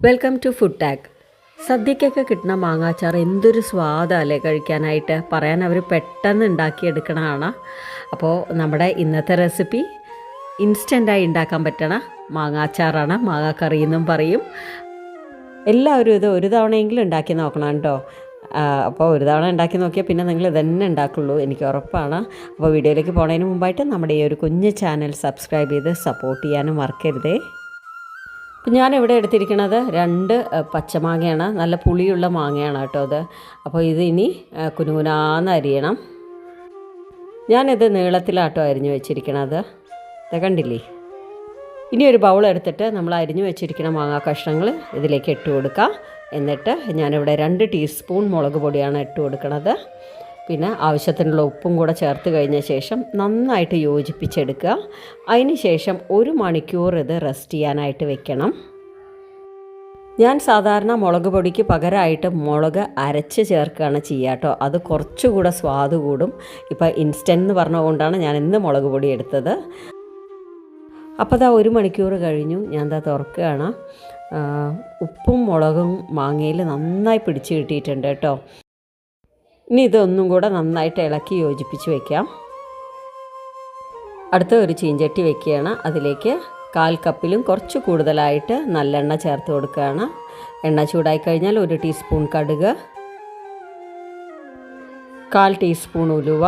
Welcome to food tag സദ്യക്കൊക്കെ കിട്ടുന്ന മാങ്ങാച്ചാർ എന്തൊരു സ്വാദല്ലേ കഴിക്കാനായിട്ട്? പറയാൻ അവർ പെട്ടെന്ന് ഉണ്ടാക്കിയെടുക്കണതാണ്. അപ്പോൾ നമ്മുടെ ഇന്നത്തെ റെസിപ്പി ഇൻസ്റ്റന്റായി ഉണ്ടാക്കാൻ പറ്റണ മാങ്ങാച്ചാറാണ്. മാങ്ങാക്കറി എന്നും പറയും. എല്ലാവരും ഇത് ഒരു തവണയെങ്കിലും ഉണ്ടാക്കി നോക്കണം കേട്ടോ. അപ്പോൾ ഒരു തവണ ഉണ്ടാക്കി നോക്കിയാൽ പിന്നെ നിങ്ങൾ ഇതന്നെ ഉണ്ടാക്കുള്ളൂ. എനിക്ക് ഉറപ്പാണ്. അപ്പോൾ വീഡിയോയിലേക്ക് പോണതിന് മുമ്പായിട്ട് നമ്മുടെ ഈ ഒരു കുഞ്ഞ് ചാനൽ സബ്സ്ക്രൈബ് ചെയ്ത് സപ്പോർട്ട് ചെയ്യാനും മറക്കരുതേ. ഞാനിവിടെ എടുത്തിരിക്കുന്നത് രണ്ട് പച്ചമാങ്ങയാണ്. നല്ല പുളിയുള്ള മാങ്ങയാണ് കേട്ടോ അത് അപ്പോൾ ഇത് ഇനി കുനുകുനാന്ന് അരിയണം. ഞാനിത് നീളത്തിലാട്ടോ അരിഞ്ഞു വെച്ചിരിക്കണത്. ഇത് കണ്ടില്ലേ? ഇനി ഒരു ബൗൾ എടുത്തിട്ട് നമ്മൾ അരിഞ്ഞു വെച്ചിരിക്കുന്ന മാങ്ങാ കഷ്ണങ്ങൾ ഇതിലേക്ക് ഇട്ട് കൊടുക്കുക എന്നിട്ട് ഞാനിവിടെ രണ്ട് ടീസ്പൂൺ മുളക് പൊടിയാണ് ഇട്ട് കൊടുക്കുന്നത് പിന്നെ ആവശ്യത്തിനുള്ള ഉപ്പും കൂടെ ചേർത്ത് കഴിഞ്ഞ ശേഷം നന്നായിട്ട് യോജിപ്പിച്ചെടുക്കുക. അതിന് ശേഷം ഒരു മണിക്കൂർ ഇത് റെസ്റ്റ് ചെയ്യാനായിട്ട് വെക്കണം. ഞാൻ സാധാരണ മുളക് പൊടിക്ക് പകരമായിട്ട് മുളക് അരച്ച് ചേർക്കുകയാണ് ചെയ്യുക കേട്ടോ. അത് കുറച്ചുകൂടെ സ്വാദ് കൂടും. ഇപ്പോൾ ഇൻസ്റ്റന്റ് എന്ന് പറഞ്ഞതുകൊണ്ടാണ് ഞാൻ ഇന്ന് മുളക് പൊടി എടുത്തത്. അപ്പോൾ അതാ ഒരു മണിക്കൂർ കഴിഞ്ഞു. ഞാൻ ദാ തുറക്കുകയാണ്. ഉപ്പും മുളകും മാങ്ങയിൽ നന്നായി പിടിച്ച് കിട്ടിയിട്ടുണ്ട് കേട്ടോ. ഇനി ഇതൊന്നും കൂടെ നന്നായിട്ട് ഇളക്കി യോജിപ്പിച്ച് വെക്കാം. അടുത്ത ഒരു ചീഞ്ചട്ടി വെക്കുകയാണ്. അതിലേക്ക് കാൽ കപ്പിലും കുറച്ച് കൂടുതലായിട്ട് നല്ലെണ്ണ ചേർത്ത് കൊടുക്കുകയാണ്. എണ്ണ ചൂടായി കഴിഞ്ഞാൽ ഒരു ടീസ്പൂൺ കടുക് കാൽ ടീസ്പൂൺ ഉലുവ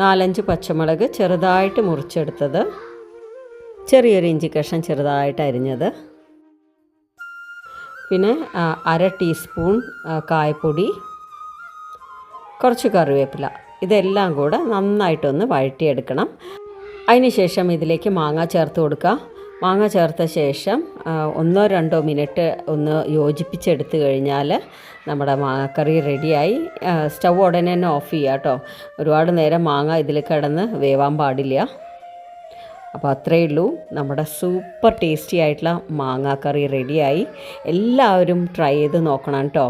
നാലഞ്ച് പച്ചമുളക് ചെറുതായിട്ട് മുറിച്ചെടുത്തത് ചെറിയൊരു ഇഞ്ചി കഷ്ണം ചെറുതായിട്ട് അരിഞ്ഞത്. പിന്നെ അര ടീസ്പൂൺ കായപ്പൊടി കുറച്ച് കറിവേപ്പില. ഇതെല്ലാം കൂടെ നന്നായിട്ടൊന്ന് വഴറ്റിയെടുക്കണം. അതിനുശേഷം ഇതിലേക്ക് മാങ്ങ ചേർത്ത് കൊടുക്കുക. മാങ്ങ ചേർത്ത ശേഷം ഒന്നോ രണ്ടോ മിനിറ്റ് ഒന്ന് യോജിപ്പിച്ചെടുത്ത് കഴിഞ്ഞാൽ നമ്മുടെ മാങ്ങക്കറി റെഡിയായി. സ്റ്റൗ ഉടനെ തന്നെ ഓഫ് ചെയ്യുക കേട്ടോ. ഒരുപാട് നേരം മാങ്ങ ഇതിൽ കിടന്ന് വേവാൻ പാടില്ല. അപ്പോൾ അത്രയേ ഉള്ളൂ. നമ്മുടെ സൂപ്പർ ടേസ്റ്റി ആയിട്ടുള്ള മാങ്ങാക്കറി റെഡിയായി എല്ലാവരും ട്രൈ ചെയ്ത് നോക്കണം കേട്ടോ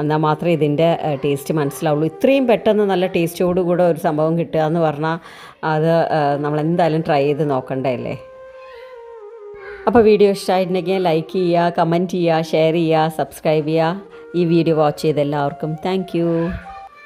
എന്നാൽ മാത്രമേ ഇതിന്റെ ടേസ്റ്റ് മനസ്സിലാവുള്ളൂ. ഇത്രയും പെട്ടെന്ന് നല്ല ടേസ്റ്റോടുകൂടെ ഒരു സംഭവം കിട്ടുക എന്ന് പറഞ്ഞാൽ അത് നമ്മൾ എന്തായാലും ട്രൈ ചെയ്ത് നോക്കണ്ടല്ലേ അപ്പോൾ വീഡിയോ ഇഷ്ടമായിട്ടുണ്ടെങ്കിൽ ലൈക്ക് ചെയ്യുക കമന്റ് ചെയ്യുക ഷെയർ ചെയ്യുക സബ്സ്ക്രൈബ് ചെയ്യുക. ഈ വീഡിയോ വാച്ച് ചെയ്ത എല്ലാവർക്കും താങ്ക്